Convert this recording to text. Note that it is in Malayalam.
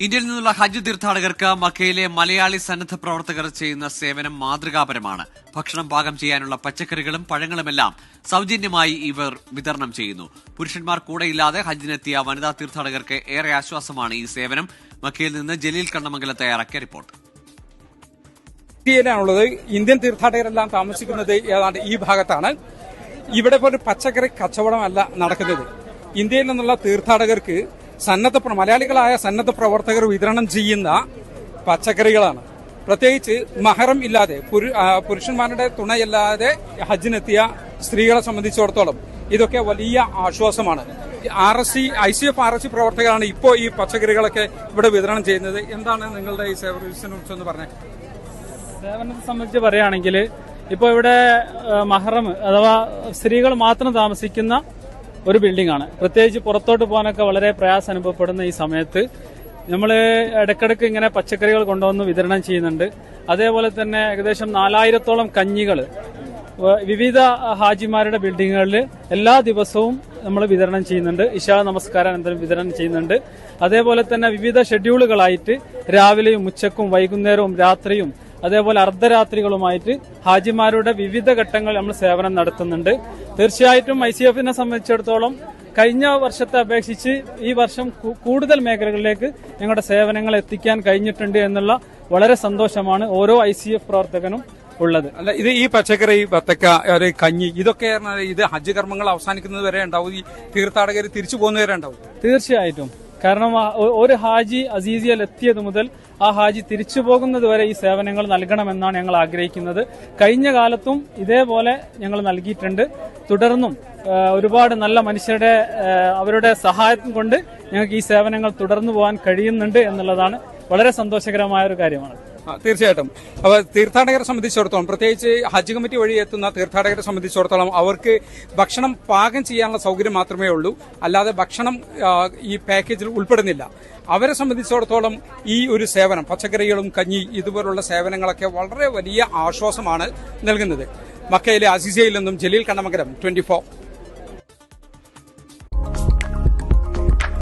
ഇന്ത്യയിൽ നിന്നുള്ള ഹജ്ജ് തീർത്ഥാടകർക്ക് മക്കയിലെ മലയാളി സന്നദ്ധ പ്രവർത്തകർ ചെയ്യുന്ന സേവനം മാതൃകാപരമാണ്. ഭക്ഷണം പാകം ചെയ്യാനുള്ള പച്ചക്കറികളും പഴങ്ങളുമെല്ലാം സൗജന്യമായി ഇവർ വിതരണം ചെയ്യുന്നു. പുരുഷന്മാർ കൂടെയില്ലാതെ ഹജ്ജിനെത്തിയ വനിതാ തീർത്ഥാടകർക്ക് ഏറെ ആശ്വാസമാണ് ഈ സേവനം. മക്കയിൽ നിന്ന് ജലീൽ കണ്ണമംഗലം തയ്യാറാക്കിയ റിപ്പോർട്ട്. ഇന്ത്യയിലാണുള്ളത്. ഇന്ത്യൻ തീർത്ഥാടകരെല്ലാം താമസിക്കുന്നത് ഏതാണ്ട് ഈ ഭാഗത്താണ്. ഇവിടെ ഒരു പച്ചക്കറി കച്ചവടമല്ല നടക്കുന്നത്. ഇന്ത്യയിൽ നിന്നുള്ള തീർത്ഥാടകർക്ക് സന്നദ്ധ മലയാളികളായ സന്നദ്ധ പ്രവർത്തകർ വിതരണം ചെയ്യുന്ന പച്ചക്കറികളാണ്. പ്രത്യേകിച്ച് മഹറം ഇല്ലാതെ പുരുഷന്മാരുടെ തുണയല്ലാതെ ഹജ്ജിനെത്തിയ സ്ത്രീകളെ സംബന്ധിച്ചിടത്തോളം ഇതൊക്കെ വലിയ ആശ്വാസമാണ്. R S C I C F R S C പ്രവർത്തകരാണ് ഇപ്പോൾ ഈ പച്ചക്കറികളൊക്കെ ഇവിടെ വിതരണം ചെയ്യുന്നത്. എന്താണ് നിങ്ങളുടെ ഈ സർവീസിനെ കുറിച്ചൊന്ന് പറഞ്ഞത് സേവനത്തെ സംബന്ധിച്ച് പറയുകയാണെങ്കിൽ ഇപ്പോൾ ഇവിടെ മഹറം അഥവാ സ്ത്രീകൾ മാത്രം താമസിക്കുന്ന ഒരു ബിൽഡിംഗ് ആണ്. പ്രത്യേകിച്ച് പുറത്തോട്ട് പോകാനൊക്കെ വളരെ പ്രയാസം അനുഭവപ്പെടുന്ന ഈ സമയത്ത് നമ്മൾ ഇടയ്ക്കിടയ്ക്ക് ഇങ്ങനെ പച്ചക്കറികൾ കൊണ്ടുവന്ന് വിതരണം ചെയ്യുന്നുണ്ട്. അതേപോലെ തന്നെ ഏകദേശം നാലായിരത്തോളം കഞ്ഞികൾ വിവിധ ഹാജിമാരുടെ ബിൽഡിങ്ങുകളിൽ എല്ലാ ദിവസവും നമ്മൾ വിതരണം ചെയ്യുന്നുണ്ട്. ഇഷാ നമസ്കാരാനന്തരം വിതരണം ചെയ്യുന്നുണ്ട്. അതേപോലെ തന്നെ വിവിധ ഷെഡ്യൂളുകളായിട്ട് രാവിലെയും ഉച്ചക്കും വൈകുന്നേരവും രാത്രിയും അതേപോലെ അർദ്ധരാത്രികളുമായിട്ട് ഹാജിമാരുടെ വിവിധ ഘട്ടങ്ങൾ നമ്മൾ സേവനം നടത്തുന്നുണ്ട്. തീർച്ചയായിട്ടും ഐ സി എഫിനെ സംബന്ധിച്ചിടത്തോളം കഴിഞ്ഞ വർഷത്തെ അപേക്ഷിച്ച് ഈ വർഷം കൂടുതൽ മേഖലകളിലേക്ക് ഞങ്ങളുടെ സേവനങ്ങൾ എത്തിക്കാൻ കഴിഞ്ഞിട്ടുണ്ട് എന്നുള്ള വളരെ സന്തോഷമാണ് ഓരോ ഐ സി എഫ് പ്രവർത്തകനും ഉള്ളത്. അല്ല ഇത് ഈ പച്ചക്കറി ബത്തക്ക കഞ്ഞി ഇതൊക്കെ ഇത് ഹജ്ജ് കർമ്മങ്ങൾ അവസാനിക്കുന്നത് വരെ ഉണ്ടാവും. ഈ തീർത്ഥാടകർ തിരിച്ചു പോകുന്നവരെ ഉണ്ടാവും. തീർച്ചയായിട്ടും. കാരണം ഒരു ഹാജി അസീസിയൽ എത്തിയത് മുതൽ ആ ഹാജി തിരിച്ചു പോകുന്നത് വരെ ഈ സേവനങ്ങൾ നൽകണമെന്നാണ് ഞങ്ങൾ ആഗ്രഹിക്കുന്നത്. കഴിഞ്ഞ കാലത്തും ഇതേപോലെ ഞങ്ങൾ നൽകിയിട്ടുണ്ട്. തുടർന്നും ഒരുപാട് നല്ല മനുഷ്യരുടെ അവരുടെ സഹായം കൊണ്ട് ഞങ്ങൾക്ക് ഈ സേവനങ്ങൾ തുടർന്നു പോകാൻ കഴിയുന്നുണ്ട് എന്നുള്ളതാണ് വളരെ സന്തോഷകരമായ ഒരു കാര്യമാണ്. തീർച്ചയായിട്ടും. അപ്പൊ തീർത്ഥാടകരെ സംബന്ധിച്ചിടത്തോളം പ്രത്യേകിച്ച് ഹജ്ജ് കമ്മിറ്റി വഴി എത്തുന്ന തീർത്ഥാടകരെ സംബന്ധിച്ചിടത്തോളം അവർക്ക് ഭക്ഷണം പാകം ചെയ്യാനുള്ള സൗകര്യം മാത്രമേ ഉള്ളൂ. അല്ലാതെ ഭക്ഷണം ഈ പാക്കേജിൽ ഉൾപ്പെടുന്നില്ല. അവരെ സംബന്ധിച്ചിടത്തോളം ഈ ഒരു സേവനം പച്ചക്കറികളും കഞ്ഞി ഇതുപോലുള്ള സേവനങ്ങളൊക്കെ വളരെ വലിയ ആശ്വാസമാണ് നൽകുന്നത്. മക്കയിലെ അസിസയിൽ നിന്നും ജലീൽ കണ്ണമംഗലം ട്വന്റി